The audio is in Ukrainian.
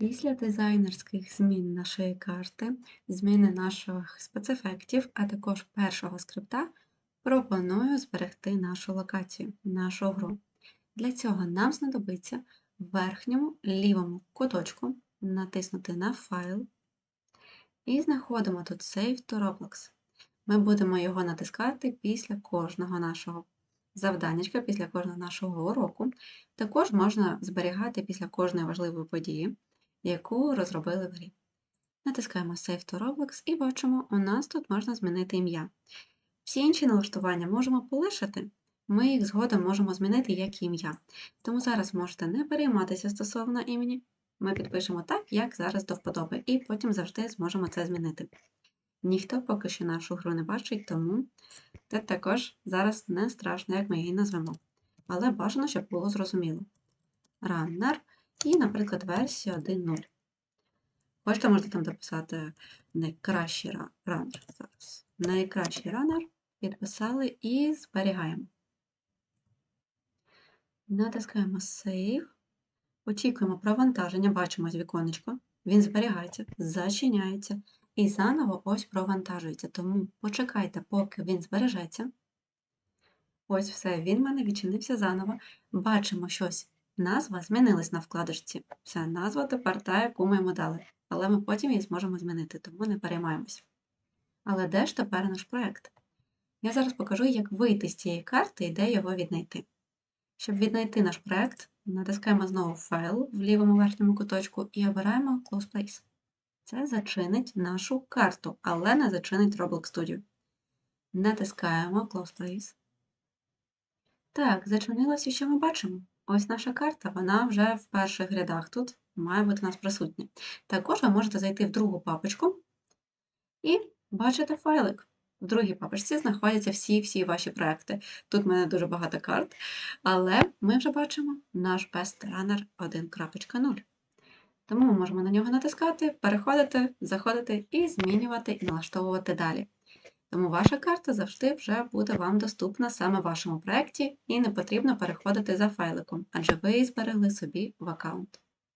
Після дизайнерських змін нашої карти, зміни наших спецефектів, а також першого скрипта, пропоную зберегти нашу локацію, нашу гру. Для цього нам знадобиться в верхньому лівому куточку натиснути на файл і знаходимо тут Save to Roblox. Ми будемо його натискати після кожного нашого завданнячка, після кожного нашого уроку. Також можна зберігати після кожної важливої події, яку розробили в грі. Натискаємо Save to Roblox і бачимо, у нас тут можна змінити ім'я. Всі інші налаштування можемо полишити, ми їх згодом можемо змінити як ім'я. Тому зараз можете не перейматися стосовно імені. Ми підпишемо так, як зараз до вподоби, і потім завжди зможемо це змінити. Ніхто поки що нашу гру не бачить, тому це також зараз не страшно, як ми її назвемо. Але бажано, щоб було зрозуміло. Runner і, наприклад, версія 1.0. Хочете, можете там дописати найкращий ра- ранер. Зараз. Найкращий ранер. Підписали і зберігаємо. Натискаємо Save. Очікуємо провантаження, бачимо з віконечко. Він зберігається, зачиняється і заново ось провантажується. Тому почекайте, поки він збережеться. Ось все, він в мене відчинився заново. Бачимо щось. Назва змінилась на вкладочці. Це назва тепер та, яку ми йому дали. Але ми потім її зможемо змінити, тому не переймаємось. Але де ж тепер наш проєкт? Я зараз покажу, як вийти з цієї карти і де його віднайти. Щоб віднайти наш проєкт, натискаємо знову файл в лівому верхньому куточку і обираємо Close Place. Це зачинить нашу карту, але не зачинить Roblox Studio. Натискаємо Close Place. Так, зачинилося, що ми бачимо. Ось наша карта, вона вже в перших рядах тут має бути у нас присутня. Також ви можете зайти в другу папочку і бачите файлик. В другій папочці знаходяться всі-всі ваші проекти. Тут в мене дуже багато карт, але ми вже бачимо наш Runner 1.0. Тому ми можемо на нього натискати, переходити, заходити і змінювати і налаштовувати далі. Тому ваша карта завжди вже буде вам доступна саме в вашому проєкті і не потрібно переходити за файликом, адже ви зберегли собі в аккаунт.